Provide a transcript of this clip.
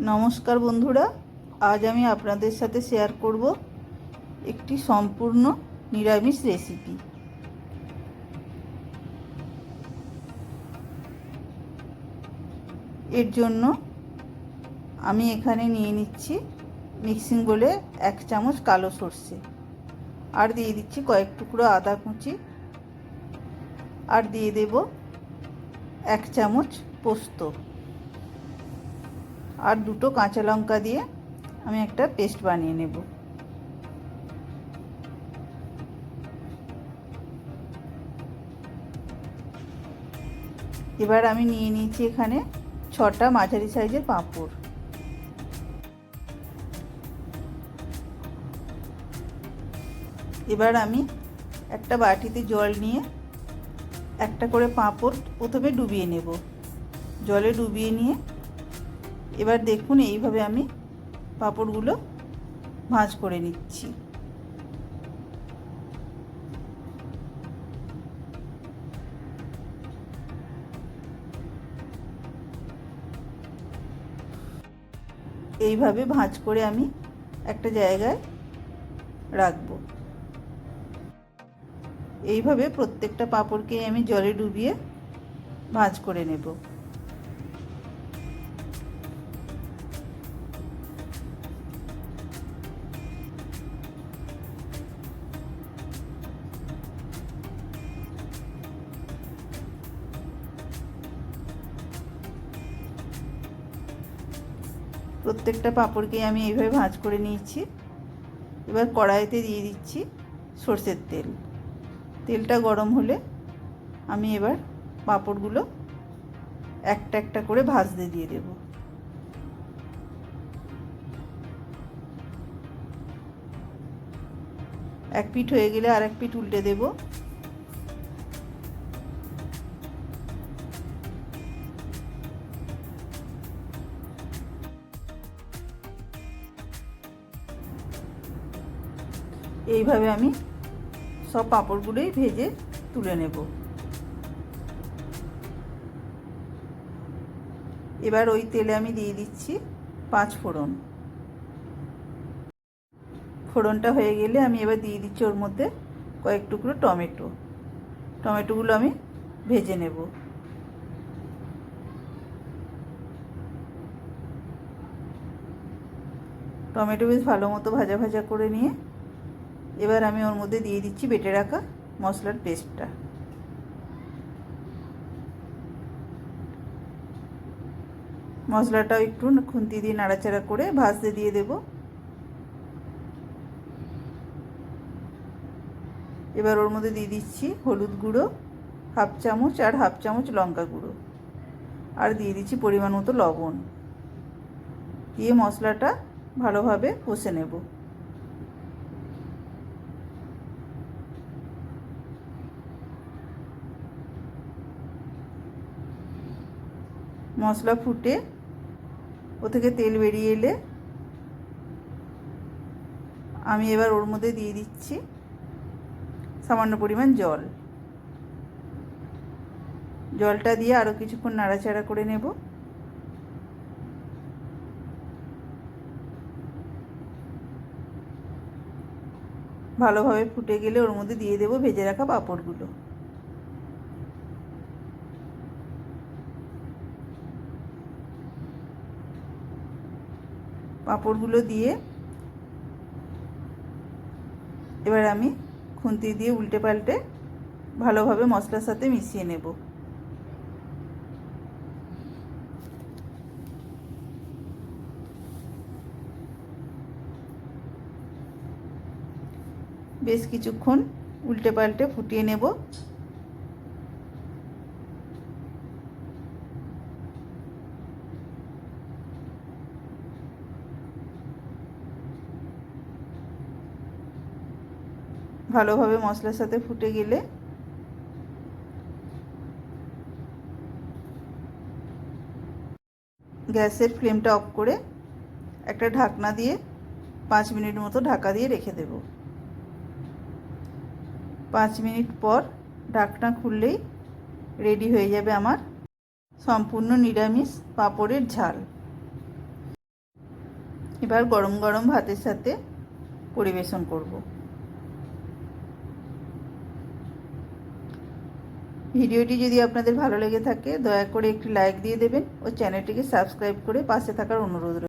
নমস্কার বন্ধুরা, আজ আমি আপনাদের সাথে শেয়ার করব একটি সম্পূর্ণ নিরামিষ রেসিপি এর জন্য আমি এখানে নিয়ে নিচ্ছি মিক্সিং বলে এক চামচ কালো সর্ষে, আর দিয়ে দিচ্ছি কয়েক টুকরো আদা কুচি, আর দিয়ে দেব এক চামচ পোস্ত। আর দুটো কাঁচা লঙ্কা দিয়ে আমি একটা পেস্ট বানিয়ে নেব। এবার আমি নিয়ে নিয়েছি এখানে ছটা মাঝারি সাইজের পাঁপড়। এবার আমি একটা বাটিতে জল নিয়ে একটা করে পাঁপড় প্রথমে ডুবিয়ে নেব। জলে ডুবিয়ে নিয়ে এবার দেখুন এইভাবে আমি পাঁপড়গুলো ভাঁজ করে নিচ্ছি। এইভাবে ভাঁজ করে আমি একটা জায়গায় রাখব। এইভাবে প্রত্যেকটা পাঁপড়কে আমি জলে ডুবিয়ে ভাঁজ করে নেব। প্রত্যেকটা পাঁপড়কে আমি এইভাবে ভাঁজ করে নিয়েছি। এবার কড়াইতে দিয়ে দিচ্ছি সর্ষের তেল। তেলটা গরম হলে আমি এবার পাঁপড়গুলো একটা একটা করে ভাজতে দিয়ে দেব। এক পিঠ হয়ে গেলে আর এক পিঠ উল্টে দেব। এইভাবে আমি সব পাঁপড়গুলোই ভেজে তুলে নেব। এবার ওই তেলে আমি দিয়ে দিচ্ছি পাঁচ ফোড়ন। ফোড়নটা হয়ে গেলে আমি এবার দিয়ে দিচ্ছি ওর মধ্যে কয়েক টুকরো টমেটো। টমেটোগুলো আমি ভেজে নেব। টমেটো বেশ ভালো মতো ভাজা ভাজা করে নিয়ে এবার আমি ওর মধ্যে দিয়ে দিচ্ছি বেটে রাখা মশলার পেস্টটা। মশলাটাও একটু খুন্তি দিয়ে নাড়াচাড়া করে ভাজতে দিয়ে দেব। এবার ওর মধ্যে দিয়ে দিচ্ছি হলুদ গুঁড়ো, হাফ চামচ আর হাফ চামচ লঙ্কা গুঁড়ো। আর দিয়ে দিচ্ছি পরিমাণ মতো লবণ। দিয়ে মশলাটা ভালোভাবে কষে নেব। মশলা ফুটে ও থেকে তেল বেরিয়ে এলে আমি এবার ওর মধ্যে দিয়ে দিচ্ছি সামান্য পরিমাণ জল। জলটা দিয়ে আরও কিছুক্ষণ নাড়াচাড়া করে নেব। ভালোভাবে ফুটে গেলে ওর মধ্যে দিয়ে দেবো ভেজে রাখা পাঁপড়গুলো। পাঁপড়গুলো দিয়ে এবার আমি খুন্তি দিয়ে উল্টে পাল্টে ভালোভাবে মশলার সাথে মিশিয়ে নেব। বেশ কিছুক্ষণ উল্টে পাল্টে ফুটিয়ে নেব। ভালোভাবে মশলার সাথে ফুটে গেলে গ্যাসের ফ্লেমটা অফ করে একটা ঢাকনা দিয়ে পাঁচ মিনিট মতো ঢাকা দিয়ে রেখে দেব। পাঁচ মিনিট পর ঢাকনা খুললেই রেডি হয়ে যাবে আমার সম্পূর্ণ নিরামিষ পাঁপড়ের ঝাল। এবার গরম গরম ভাতের সাথে পরিবেশন করব। ভিডিওটি যদি আপনাদের ভালো লেগে থাকে, দয়া করে একটি লাইক দিয়ে দেবেন ও চ্যানেলটিকে সাবস্ক্রাইব করে পাশে থাকার অনুরোধ